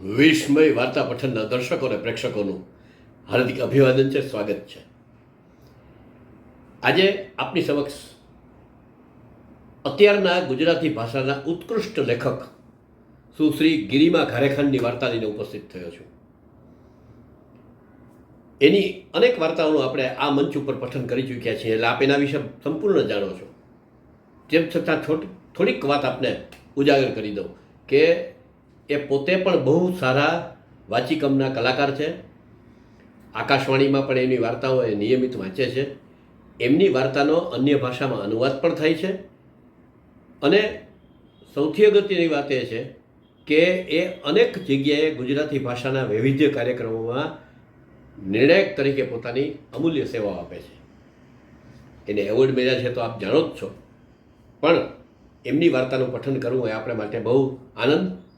વિસ્મય વાર્તા પઠનના દર્શકો અને પ્રેક્ષકોનું હાર્દિક અભિવાદન છે, સ્વાગત છે. આજે આપની સમક્ષ અત્યારના ગુજરાતી ભાષાના ઉત્કૃષ્ટ લેખક સુશ્રી ગિરિમા ઘારેખાનની વાર્તા લઈને ઉપસ્થિત થયો છું. એની અનેક વાર્તાઓનું આપણે આ મંચ ઉપર પઠન કરી ચૂક્યા છીએ, એટલે આપ એના વિશે સંપૂર્ણ જાણો છો. તેમ છતાં થોડીક વાત આપને ઉજાગર કરી દઉં કે એ પોતે પણ બહુ સારા વાચિકમના કલાકાર છે. આકાશવાણીમાં પણ એની વાર્તાઓ એ નિયમિત વાંચે છે. એમની વાર્તાનો અન્ય ભાષામાં અનુવાદ પણ થાય છે. અને સૌથી અગત્યની વાત એ છે કે એ અનેક જગ્યાએ ગુજરાતી ભાષાના વૈવિધ્ય કાર્યક્રમોમાં નિર્ણાયક તરીકે પોતાની અમૂલ્ય સેવાઓ આપે છે. એને એવોર્ડ મળ્યા છે તો આપ જાણો જ છો. પણ એમની વાર્તાનું પઠન કરવું એ આપણે માટે બહુ આનંદ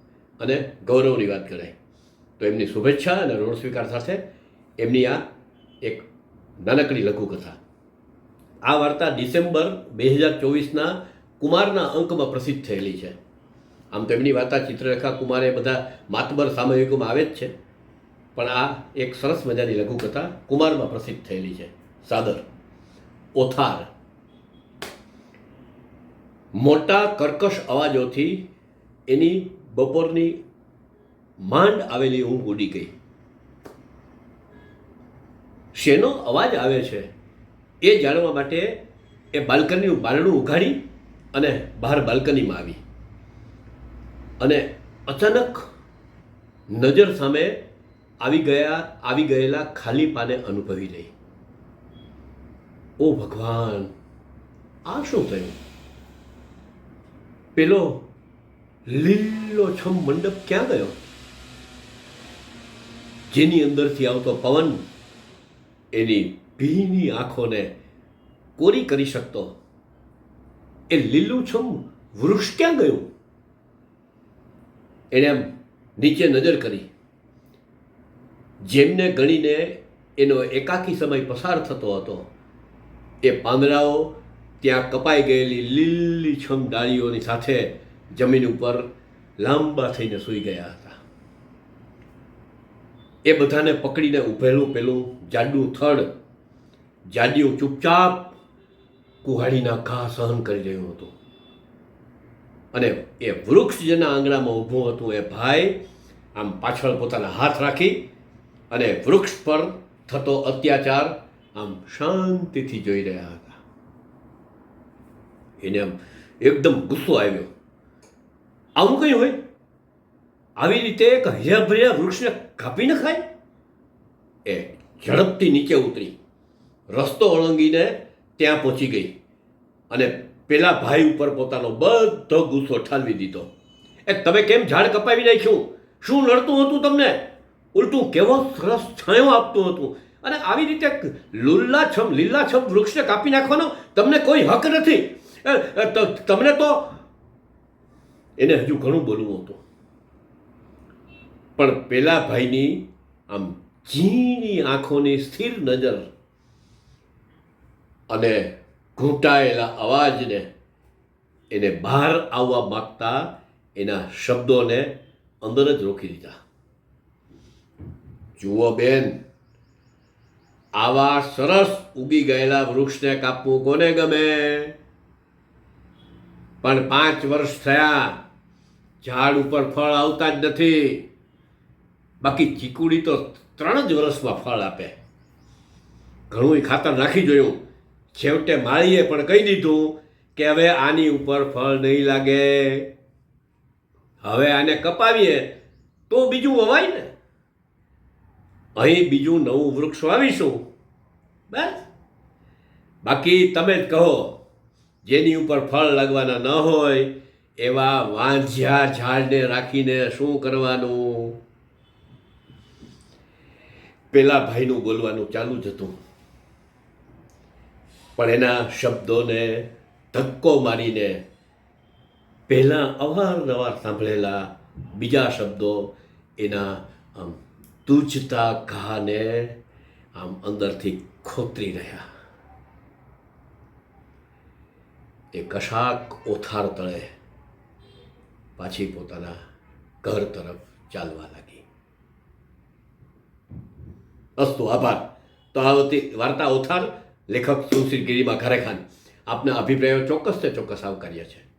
અને ગૌરવની વાત કરાય તો એમની શુભેચ્છા અને ઋણ સ્વીકાર સાથે એમની આ એક નાનકડી લઘુકથા. આ વાર્તા ડિસેમ્બર બે હજાર ચોવીસના કુમારના અંકમાં પ્રસિદ્ધ થયેલી છે. આમ તો એમની વાર્તા ચિત્રરેખા કુમારે બધા માતબર સામયિકોમાં આવે જ છે. પણ આ એક સરસ મજાની લઘુકથા કુમારમાં પ્રસિદ્ધ થયેલી છે. સાદર. ઓથાર. મોટા કર્કશ અવાજોથી એની બપોરની માંડ આવેલી ઊંઘ ઉડી ગઈ. શેનો અવાજ આવે છે એ જાણવા માટે એ બાલ્કનીનું બારણું ઉઘાડી અને બહાર બાલ્કનીમાં આવી. અને અચાનક નજર સામે આવી ગયા, આવી ગયેલા ખાલી પાને અનુભવી લઈ ઓ ભગવાન, આ શું થયું? પેલો લીલો છમ મંડપ ક્યાં ગયો? જેની અંદરથી આવતો પવન એની ભીની આંખોને કોરી કરી શકતો. એ લીલુંછમ વૃક્ષ ક્યાં ગયું? એણે આમ નીચે નજર કરી. જેમને ગણીને એનો એકાકી સમય પસાર થતો હતો, એ પાંદડાઓ ત્યાં કપાઈ ગયેલી લીલીછમ ડાળીઓની સાથે જમીન ઉપર લાંબા થઈને સૂઈ ગયા હતા. એ બધાને પકડીને ઉભેલું પેલું જાડું થડ, જાડિયું ચૂપચાપ કુહાડીના ઘા સહન કરી રહ્યું હતું. અને એ વૃક્ષ જેના આંગણામાં ઊભું હતું એ ભાઈ આમ પાછળ પોતાના હાથ રાખી અને વૃક્ષ પર થતો અત્યાચાર આમ શાંતિથી જોઈ રહ્યા હતા. એને આમ એકદમ ગુસ્સો આવ્યો. આવું કંઈ હોય? આવી રીતે એક હૈયાભર્યા વૃક્ષને કાપી નખાય? એ ઝડપથી નીચે ઉતરી. રસ્તો ઓળંગીને ત્યાં પહોંચી ગઈ. અને પેલા ભાઈ ઉપર પોતાનો બધો ગુસ્સો ઠાલવી દીધો. એ તમે કેમ ઝાડ કપાવી નાખ્યું? શું લડતું હતું તમને? ઉલટું કેવો સરસ છાંયો આપતું હતું. અને આવી રીતે લુલ્લાછમ, લીલાછમ વૃક્ષને કાપી નાખવાનો તમને કોઈ હક નથી. તમને તો એને હજુ ઘણું બોલવું હતું. પણ પેલા ભાઈની આમ ઝીણી આંખોની સ્થિર નજર અને ઘૂંટાયેલા અવાજને એને બહાર આવવા માગતા એના શબ્દોને અંદર જ રોકી દીધા. જુઓ બેન, આવા સરસ ઉગી ગયેલા વૃક્ષને કાપવું કોને ગમે? પણ પાંચ વર્ષ થયા, ઝાડ ઉપર ફળ આવતા જ નથી. બાકી ચીકુડી તો ત્રણ જ વર્ષમાં ફળ આપે. ઘણું ખાતર નાખી જોયું. છેવટે માળીએ પણ કહી દીધું કે હવે આની ઉપર ફળ નહીં લાગે. હવે આને કપાવીએ તો બીજું વવાય ને. અહીં બીજું નવું વૃક્ષ વાવીશું. બસ. બાકી તમે જ કહો. જેની ઉપર ફળ લાગવાના ન હોય, એવા વાંઝ્યા ઝાડને રાખીને શું કરવાનું? પેલા ભાઈનું બોલવાનું ચાલુ જ હતું. પણ એના શબ્દોને ધક્કો મારીને પહેલાં અવારનવાર સાંભળેલા બીજા શબ્દો એના આમ તૂજતા ઘાને આમ અંદરથી ખોતરી રહ્યા. એ કશાક ઓથાર તળે પાછી પોતાના ઘર તરફ ચાલવા લાગી. અસ્તુ, આભાર. તો આવતી વાર્તા ઓથાર, લેખક સુશ્રી ગિરિમા ઘરેખાન. આપના અભિપ્રાયો ચોક્કસ તે ચોક્કસ આવકાર્યા છે.